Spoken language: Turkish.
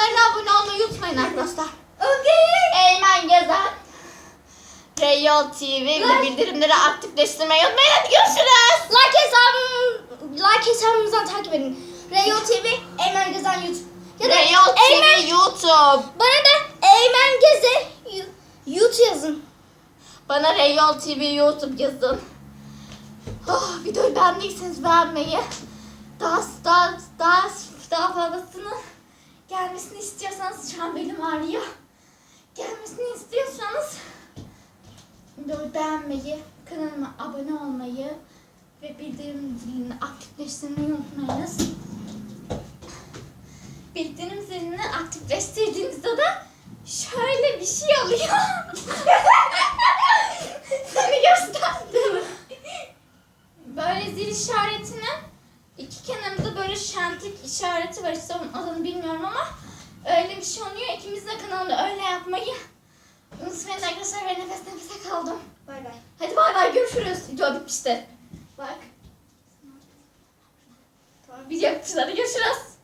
kanallarına abone olmayı unutmayın arkadaşlar. Okey. Eymen Gezen. Reyol TV bildirimleri aktifleştirmeyi unutmayın. Hadi görüşürüz. Like hesabım like hesabımızdan takip edin. Reyol TV, Eymen Gezen YouTube. Ya da Eymen, TV YouTube. Bana da Eymen Geze YouTube yazın. Bana Reyol TV YouTube yazın. Oh, videoyu beğendiyseniz beğenmeyi, daha daha daha daha fazlasını gelmesini istiyorsanız şu an belim ağrıyor. Gelmesini istiyorsanız beğenmeyi, kanalıma abone olmayı ve bildirim zilini aktifleştirmeyi unutmayınız. Bildirim zilini aktifleştirdiğinizde de şöyle bir şey oluyor. Seni gösterdim. Böyle zil işaretinin iki kenarında böyle şentik işareti var. İşte onun adını bilmiyorum ama öyle bir şey oluyor. İkimiz de kanalda öyle yapmayı unutmayın arkadaşlar. Ben nefes nefese kaldım. Bay bay. Hadi bay bay görüşürüz. Video bitmişti. Bak. Tamam. Video bitmişti. Hadi görüşürüz.